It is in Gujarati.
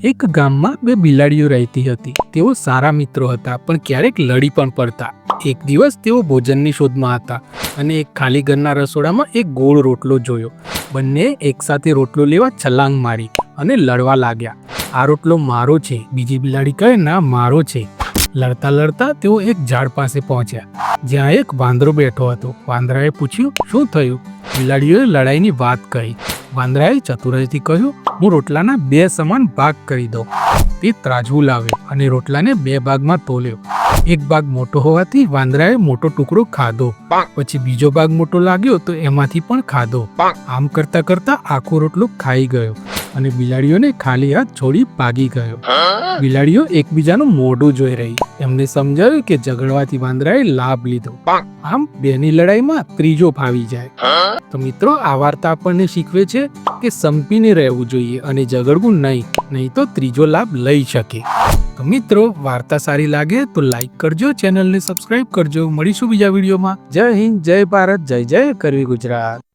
એક ગામમાં બે બિલાડીઓ રહેતી હતી. તેઓ સારા મિત્રો હતા, પણ ક્યારેક લડી પણ પડતા. એક દિવસ તેઓ ભોજનની શોધમાં હતા અને એક ખાલી ઘરના રસોડામાં એક ગોળ રોટલો જોયો. બંને એકસાથે રોટલો લેવા છલાંગ મારી અને લડવા લાગ્યા. આ રોટલો મારો છે. બીજી બિલાડી કહે, ના, મારો છે. લડતા લડતા તેઓ એક ઝાડ પાસે પહોંચ્યા, જ્યાં એક વાંદરો બેઠો હતો. વાંદરાએ પૂછ્યું, શું થયું? બિલાડીઓએ લડાઈની વાત કહી. વાંદરાએ ચતુરાઈથી કહ્યું, હું રોટલાના બે સમાન ભાગ કરી દઉં. તે ત્રાજવું લાવ્યો અને રોટલાને બે ભાગમાં તોલ્યો. એક ભાગ મોટો હોવાથી વાંદરાએ મોટો ટુકડો ખાધો. પછી બીજો ભાગ મોટો લાગ્યો તો એમાંથી પણ ખાધો. આમ કરતા કરતા આખો રોટલો ખાઈ ગયો. અને બિલાડીઓને ખાલી હાથ છોડી ભાગી ગયો. બિલાડીઓ એકબીજાનું મોઢું જોઈ રહી. એમને સમજાયું કે ઝઘડવાથી વાંદરાએ લાભ લીધો. આમ બેની લડાઈમાં ત્રીજો ફાવી જાય. તો મિત્રો, આ વાર્તા આપણને શીખવે છે કે સંપીને રહેવું જોઈએ અને ઝઘડવું નહીં નહીં તો ત્રીજો લાભ લઈ શકે. તો મિત્રો, વાર્તા સારી લાગે તો લાઈક કરજો, ચેનલને સબસ્ક્રાઇબ કરજો. મળીશું બીજા વિડીયોમાં. જય હિન્દ, જય ભારત, જય જય કરવી ગુજરાત.